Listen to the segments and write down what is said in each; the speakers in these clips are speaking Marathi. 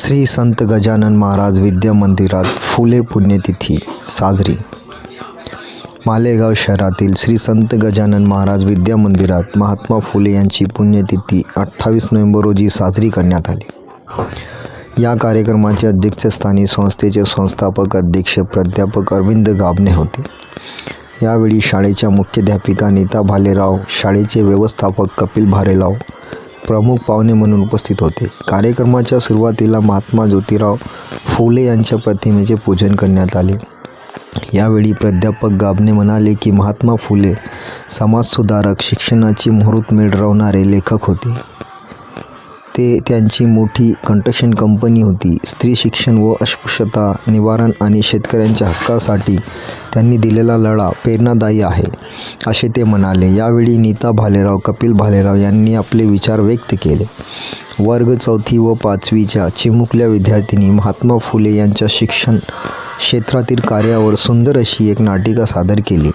श्री संत गजानन महाराज विद्या मंदिरात फुले पुण्यतिथी साजरी. मालेगाव शहरातील श्री संत गजानन महाराज विद्या मंदिरात महात्मा फुले यांची पुण्यतिथी अठ्ठावीस नोव्हेंबर रोजी साजरी करण्यात आली. या कार्यक्रमाचे अध्यक्षस्थानी संस्थेचे संस्थापक अध्यक्ष प्राध्यापक अरविंद गाबणे होते. यावेळी शाळेच्या मुख्याध्यापिका नीता भालेराव शाळेचे व्यवस्थापक कपिल भारेराव प्रमुख पाहुणे म्हणून उपस्थित होते. कार्यक्रमाच्या सुरुवातीला महात्मा ज्योतिराव फुले यांच्या प्रतिमेचे पूजन करण्यात आले. यावेळी प्राध्यापक गाबने म्हणाले की महात्मा फुले समाजसुधारक शिक्षणाची मुहूर्त मिळवणारे लेखक होते. ते त्यांची मोठी कंट्रक्शन कंपनी होती. स्त्री शिक्षण व अस्पृश्यता निवारण आणि शेतकऱ्यांच्या हक्कासाठी त्यांनी दिलेला लढा प्रेरणादायी आहे असे ते म्हणाले. यावेळी नीता भालेराव कपिल भालेराव यांनी आपले विचार व्यक्त केले. वर्ग चौथी व पाचवीच्या चिमुकल्या विद्यार्थिनी महात्मा फुले यांच्या शिक्षण क्षेत्रातील कार्यावर सुंदर अशी एक नाटिका सादर केली.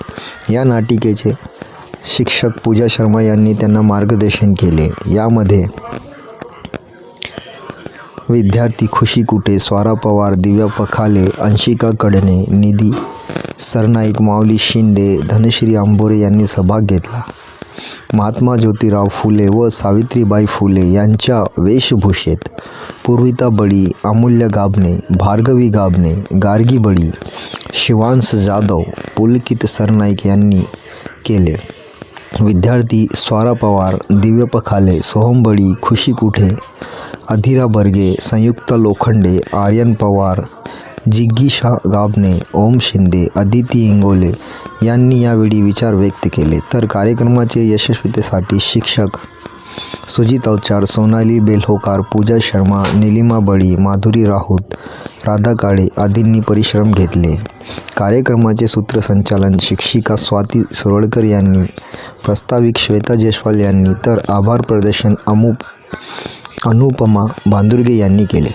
या नाटिकेचे शिक्षक पूजा शर्मा यांनी त्यांना मार्गदर्शन केले. यामध्ये विद्यार्थी खुशी कुटे स्वारा पवार दिव्या पखाले अंशिका कडणे निधी सरनाईक माऊली शिंदे धनश्री आंबोरे यांनी सहभाग घेतला. महात्मा ज्योतिराव फुले व सावित्रीबाई फुले यांच्या वेशभूषेत पूर्विता बळी अमूल्य गाबणे भार्गवी गाबणे गार्गी बळी शिवांश जाधव पुलकित सरनाईक यांनी केले. विद्यार्थी स्वारा पवार दिव्य पखाले सोहम बळी खुशी कुठे? अधिरा बर्गे संयुक्त लोखंडे आर्यन पवार जिग्गीशा गाबने ओम शिंदे अदिती इंगोले यांनी यावेळी विचार व्यक्त केले. तर कार्यक्रमाचे यशस्वीतेसाठी शिक्षक सुजित अवचार सोनाली बेलहोकार पूजा शर्मा निलिमा बळी माधुरी राऊत राधा काळे आदींनी परिश्रम घेतले. कार्यक्रमाचे सूत्रसंचालन शिक्षिका स्वाती सुरळकर यांनी प्रस्ताविक श्वेता जयस्वाल यांनी तर आभार प्रदर्शन अमूप अनुपमा बांदुर्गे यांनी केले.